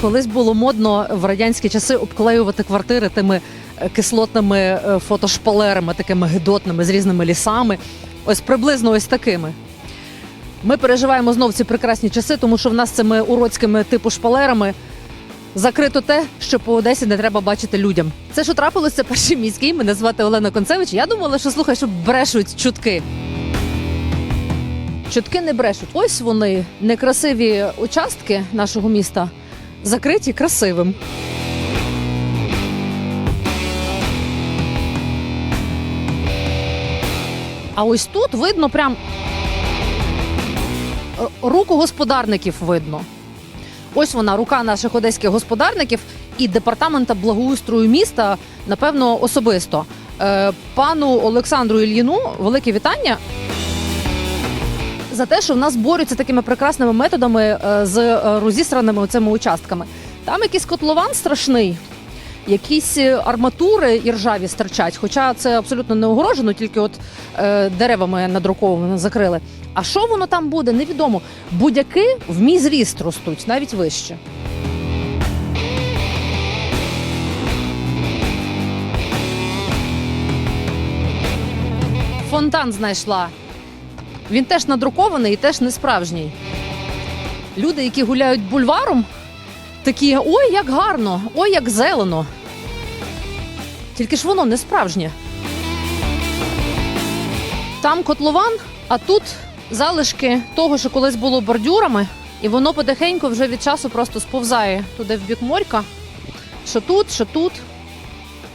Колись було модно в радянські часи обклеювати квартири тими е, кислотними е, фотошпалерами, такими гидотними з різними лісами. Ось приблизно ось такими. Ми переживаємо знов ці прекрасні часи, тому що в нас цими уродськими типу шпалерами закрито те, що по Одесі не треба бачити людям. Це що трапилося, це перший. Мене звати Олена Концевич. Я думала, що слухай, що брешуть чутки. Чутки не брешуть. Ось вони некрасиві участки нашого міста, закриті красивим. А ось тут видно прям е, руку господарників видно. Ось вона, рука наших одеських господарників і департамента благоустрою міста, напевно, особисто. Е, Пану Олександру Ільїну велике вітання за те, що в нас борються такими прекрасними методами е, з е, розісраними цими участками. Там якийсь котлован страшний, якісь е, арматури іржаві стирчать, хоча це абсолютно не огорожено, тільки от е, деревами надрукованими закрили. А що воно там буде, невідомо. Будь-яки в мій зріст ростуть, навіть вище. Фонтан знайшла. Він теж надрукований і теж не справжній. Люди, які гуляють бульваром, такі: ой, як гарно, ой, як зелено. Тільки ж воно не справжнє. Там котлован, а тут залишки того, що колись було бордюрами, і воно потихеньку вже від часу просто сповзає туди в бік морька. Що тут, що тут.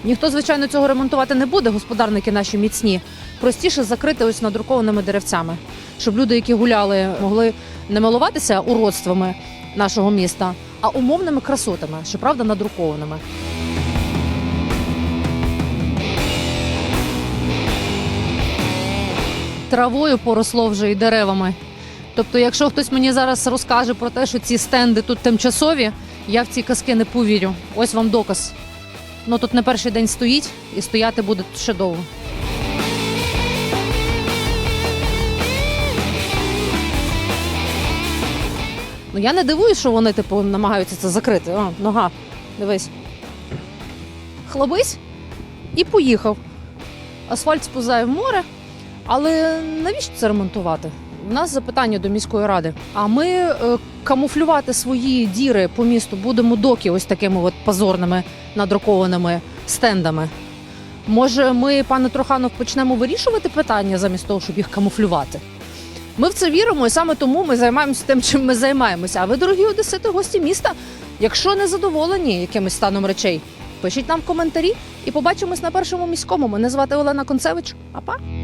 Ніхто, звичайно, цього ремонтувати не буде, господарники наші міцні. Простіше закрити ось надрукованими деревцями, щоб люди, які гуляли, могли не милуватися уродствами нашого міста, а умовними красотами, щоправда, надрукованими. Травою поросло вже і деревами. Тобто, якщо хтось мені зараз розкаже про те, що ці стенди тут тимчасові, я в ці казки не повірю. Ось вам доказ. Ну тут не перший день стоїть і стояти буде ще довго. Ну я не дивуюсь, що вони типу намагаються це закрити. О, нога, дивись. Хлобись і поїхав. Асфальт сповзає в море. Але навіщо це ремонтувати? У нас запитання до міської ради. А ми е, камуфлювати свої діри по місту будемо доки ось такими от позорними надрукованими стендами. Може, ми, пане Троханов, почнемо вирішувати питання замість того, щоб їх камуфлювати? Ми в це віримо, і саме тому ми займаємося тим, чим ми займаємося. А ви, дорогі одесити, гості міста, якщо не задоволені якимось станом речей, пишіть нам коментарі і побачимось на першому міському. Мене звати Олена Концевич. Апа.